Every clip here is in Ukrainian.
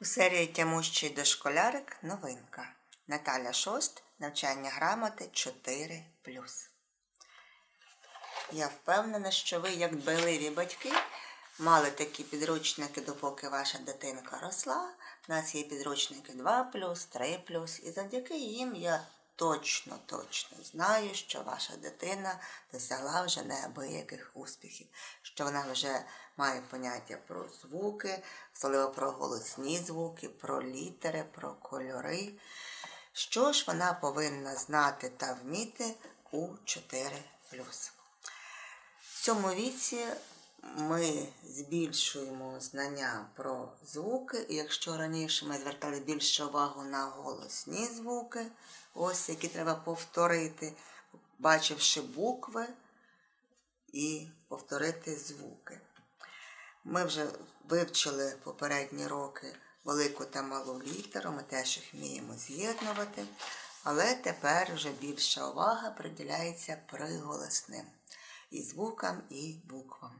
У серії Тямущий дошколярик новинка. Наталя Шост. Навчання грамоти 4. Я впевнена, що ви, як дбайливі батьки, мали такі підручники, допоки ваша дитинка росла. У нас є підручники 2 3 і завдяки їм я точно, точно знаю, що ваша дитина досягла вже неабияких успіхів, що вона вже має поняття про звуки, особливо про голосні звуки, про літери, про кольори. Що ж вона повинна знати та вміти у 4 в цьому віці ми збільшуємо знання про звуки, і якщо раніше ми звертали більше увагу на голосні звуки, ось які треба повторити, бачивши букви і повторити звуки. Ми вже вивчили попередні роки велику та малу літеру, ми теж їх вміємо з'єднувати, але тепер вже більша увага приділяється приголосним і звукам, і буквам.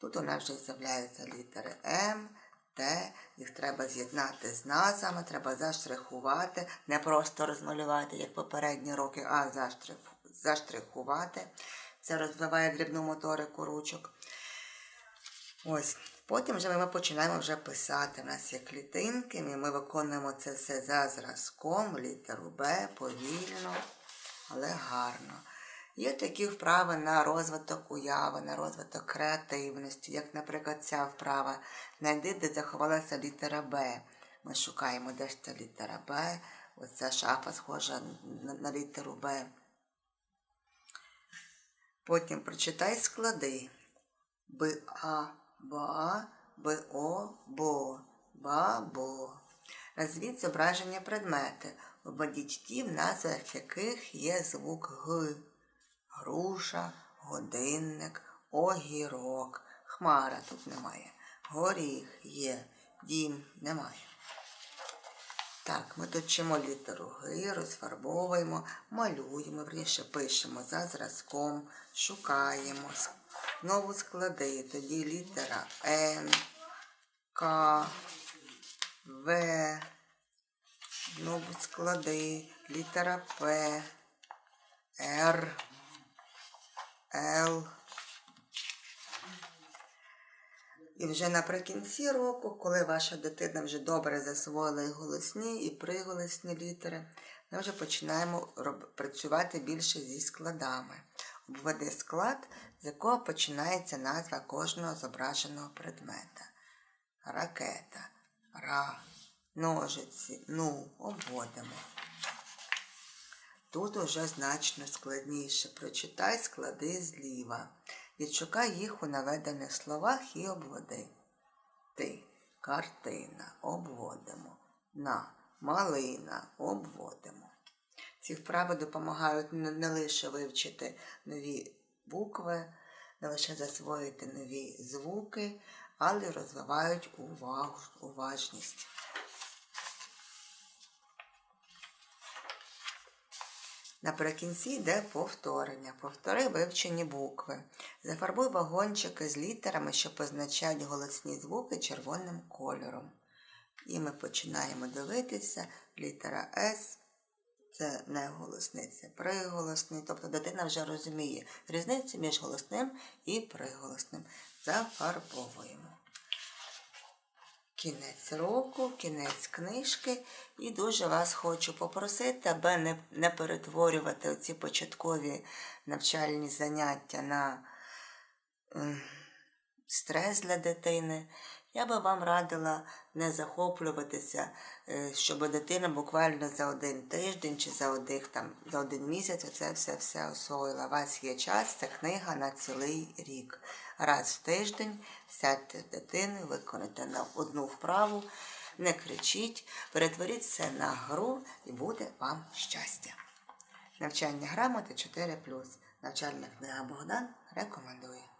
Тут у нас вже з'являються літери М, Т, їх треба з'єднати з назвами, треба заштрихувати, не просто розмалювати, як попередні роки, а заштрихувати. Це розвиває дрібну моторику ручок. Ось. Потім вже ми починаємо вже писати. У нас є клітинки, ми виконуємо це все за зразком, літеру Б, повільно, але гарно. Є такі вправи на розвиток уяви, на розвиток креативності, як, наприклад, ця вправа. Найди, де заховалася літера Б. Ми шукаємо, де ж ця літера Б. Ось ця шафа схожа на, літеру Б. Потім прочитай склади. Б-А, Ба, Б-О, Бо, Ба-Бо. Назвіть зображення предмети. Обведіть ті, в назвах яких є звук Г груша, годинник, огірок. Хмара тут немає. Горіх є, дім немає. Так, ми тут чимо літеру Г, розфарбовуємо, малюємо, вірніше пишемо за зразком, шукаємо. Знову склади. Тоді літера Н, К, В. Знову склади, літера П, Р. Л. І вже наприкінці року, коли ваша дитина вже добре засвоїла і голосні, і приголосні літери, ми вже починаємо працювати більше зі складами. Обведи склад, з якого починається назва кожного зображеного предмета. Ракета, ра, ножиці, ну, обводимо. Тут уже значно складніше. Прочитай склади зліва. Відшукай їх у наведених словах і обводи. Ти, картина, обводимо. На, малина, обводимо. Ці вправи допомагають не лише вивчити нові букви, не лише засвоїти нові звуки, але й розвивають увагу, уважність. Наприкінці йде повторення. Повтори вивчені букви. Зафарбуй вагончики з літерами, що позначають голосні звуки червоним кольором. І ми починаємо дивитися літера С. Це не голосний, це приголосний. Тобто дитина вже розуміє різницю між голосним і приголосним. Зафарбовуємо кінець року, кінець книжки. І дуже вас хочу попросити, аби не не перетворювати ці початкові навчальні заняття на м, стрес для дитини. Я би вам радила не захоплюватися, е, щоб дитина буквально за один тиждень чи за один там, за один місяць оце все все освоїла. У вас є час, це книга на цілий рік. Раз в тиждень сядьте з дитиною, виконайте на одну вправу, не кричіть, перетворіть це на гру і буде вам щастя. Навчання грамоти 4. Навчальна книга Богдан рекомендує.